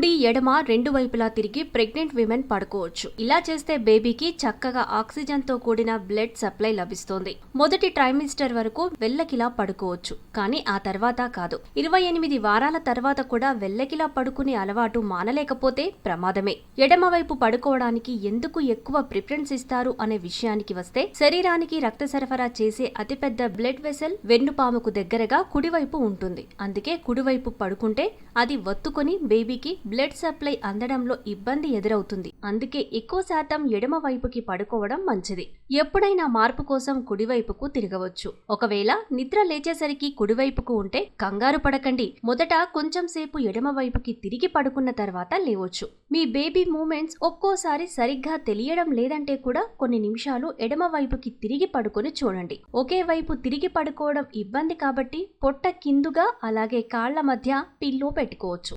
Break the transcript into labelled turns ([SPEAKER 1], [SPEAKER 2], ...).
[SPEAKER 1] కుడి ఎడమ రెండు వైపులా తిరిగి ప్రెగ్నెంట్ విమెన్ పడుకోవచ్చు. ఇలా చేస్తే బేబీకి చక్కగా ఆక్సిజన్తో కూడిన బ్లడ్ సప్లై లభిస్తుంది. మొదటి ట్రైమిస్టర్ వరకు వెల్లకిలా పడుకోవచ్చు. కానీ ఆ తర్వాత కాదు. ఇరవై ఎనిమిది వారాల తర్వాత కూడా వెల్లకిలా పడుకునే అలవాటు మానలేకపోతే ప్రమాదమే. ఎడమ వైపు పడుకోవడానికి ఎందుకు ఎక్కువ ప్రిఫరెన్స్ ఇస్తారు అనే విషయానికి వస్తే శరీరానికి రక్త సరఫరా చేసే అతిపెద్ద బ్లడ్ వెసల్ వెన్నుపాముకు దగ్గరగా కుడివైపు ఉంటుంది. అందుకే కుడివైపు పడుకుంటే అది వత్తుకొని బేబీకి బ్లడ్ సప్లై అందడంలో ఇబ్బంది ఎదురవుతుంది. అందుకే ఎక్కువ శాతం ఎడమ వైపుకి పడుకోవడం మంచిది. ఎప్పుడైనా మార్పు కోసం కుడివైపుకు తిరగవచ్చు. ఒకవేళ నిద్ర లేచేసరికి కుడివైపుకు ఉంటే కంగారు పడకండి. మొదట కొంచెం సేపు ఎడమ వైపుకి తిరిగి పడుకున్న తర్వాత లేవచ్చు. మీ బేబీ మూమెంట్స్ ఒక్కోసారి సరిగ్గా తెలియడం లేదంటే కూడా కొన్ని నిమిషాలు ఎడమ వైపుకి తిరిగి పడుకొని చూడండి. ఒకే వైపు తిరిగి పడుకోవడం ఇబ్బంది కాబట్టి పొట్ట కిందుగా అలాగే కాళ్ళ మధ్య పిల్లో పెట్టుకోవచ్చు.